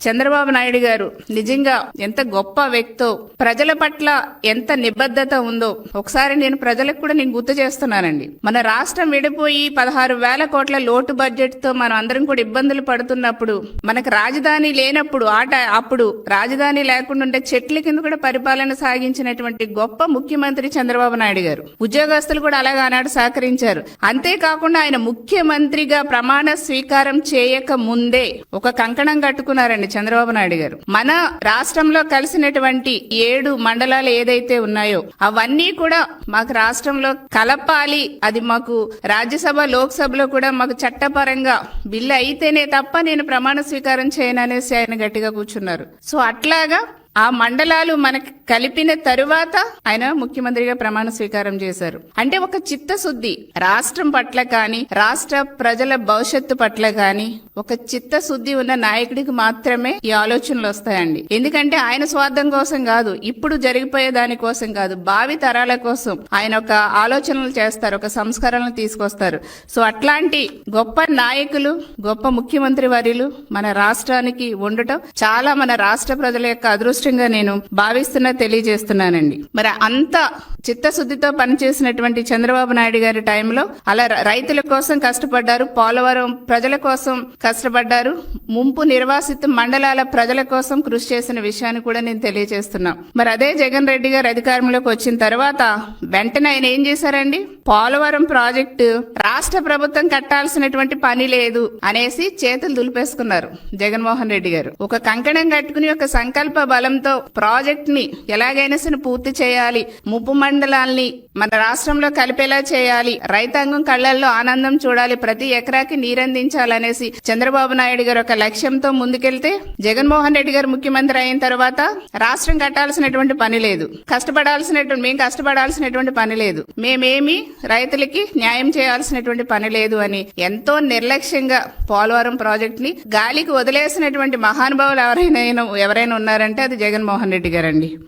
చంద్రబాబు నాయుడు గారు నిజంగా ఎంత గొప్ప వ్యక్తో ప్రజల పట్ల ఎంత నిబద్ధత ఉందో ఒకసారి నేను ప్రజలకు కూడా నేను గుర్తు చేస్తున్నానండి. మన రాష్ట్రం విడిపోయి పదహారు వేల కోట్ల లోటు బడ్జెట్తో మనం అందరం కూడా ఇబ్బందులు పడుతున్నప్పుడు మనకు రాజధాని లేనప్పుడు ఆట అప్పుడు రాజధాని లేకుండా ఉంటే చెట్ల కింద కూడా పరిపాలన సాగించినటువంటి గొప్ప ముఖ్యమంత్రి చంద్రబాబు నాయుడు గారు. ఉద్యోగస్తులు కూడా అలాగే ఆనాడు సహకరించారు. అంతేకాకుండా ఆయన ముఖ్యమంత్రిగా ప్రమాణ స్వీకారం చేయక ముందే ఒక కంకణం కట్టుకున్నారండి చంద్రబాబు నాయుడు గారు. మన రాష్ట్రంలో కలిసినటువంటి ఏడు మండలాలు ఏదైతే ఉన్నాయో అవన్నీ కూడా మాకు రాష్ట్రంలో కలపాలి. అది మాకు రాజ్యసభ లోక్సభలో కూడా మాకు చట్టపరంగా బిల్లు అయితేనే తప్ప నేను ప్రమాణ స్వీకారం చేయననేసి ఆయన గట్టిగా కూర్చున్నారు. సో అట్లాగా ఆ మండలాలు మనకి కలిపిన తరువాత ఆయన ముఖ్యమంత్రిగా ప్రమాణ స్వీకారం చేశారు. అంటే ఒక చిత్తశుద్ధి రాష్ట్రం పట్ల కానీ రాష్ట్ర ప్రజల భవిష్యత్తు పట్ల కానీ ఒక చిత్తశుద్ధి ఉన్న నాయకుడికి మాత్రమే ఈ ఆలోచనలు వస్తాయండి. ఎందుకంటే ఆయన స్వార్థం కోసం కాదు ఇప్పుడు జరిగిపోయే దాని కోసం కాదు భావి తరాల కోసం ఆయన ఒక ఆలోచనలు చేస్తారు ఒక సంస్కరణలు తీసుకొస్తారు. సో అట్లాంటి గొప్ప నాయకులు గొప్ప ముఖ్యమంత్రి వర్యులు మన రాష్ట్రానికి ఉండటం చాలా మన రాష్ట్ర ప్రజల యొక్క అదృష్టం అదృష్టంగా నేను భావిస్తున్నా తెలియజేస్తున్నానండి. మరి అంత చిత్తశుద్ధితో పనిచేసినటువంటి చంద్రబాబు నాయుడు గారి టైంలో అలా రైతుల కోసం కష్టపడ్డారు పోలవరం ప్రజల కోసం కష్టపడ్డారు ముంపు నిర్వాసిత మండలాల ప్రజల కోసం కృషి చేసిన విషయాన్ని కూడా నేను తెలియజేస్తున్నా. మరి అదే జగన్ రెడ్డి గారు అధికారంలోకి వచ్చిన తర్వాత వెంటనే ఆయన ఏం చేశారండి? పోలవరం ప్రాజెక్టు రాష్ట్ర ప్రభుత్వం కట్టాల్సినటువంటి పని లేదు అనేసి చేతులు దులిపేసుకున్నారు జగన్మోహన్ రెడ్డి గారు. ఒక కంకణం కట్టుకుని ఒక సంకల్ప బలం బలంతో ప్రాజెక్ట్ని ఎలాగైనా సరే పూర్తి చేయాలి ముప్పు మండలాల్ని మన రాష్ట్రంలో కలిపేలా చేయాలి రైతాంగం కళ్ళల్లో ఆనందం చూడాలి ప్రతి ఎకరాకి నీరందించాలనేసి చంద్రబాబు నాయుడు గారు ఒక లక్ష్యంతో ముందుకెళ్తే జగన్మోహన్ రెడ్డి గారు ముఖ్యమంత్రి అయిన తర్వాత రాష్ట్రం కట్టాల్సినటువంటి పని లేదు. కష్టపడాల్సినటువంటి మేము కష్టపడాల్సినటువంటి పని లేదు. మేమేమి రైతులకి న్యాయం చేయాల్సినటువంటి పని లేదు అని ఎంతో నిర్లక్ష్యంగా పోలవరం ప్రాజెక్ట్ని గాలికి వదిలేసినటువంటి మహానుభావులు ఎవరైనా ఎవరైనా ఉన్నారంటే అది జగన్మోహన్ రెడ్డి గారండి.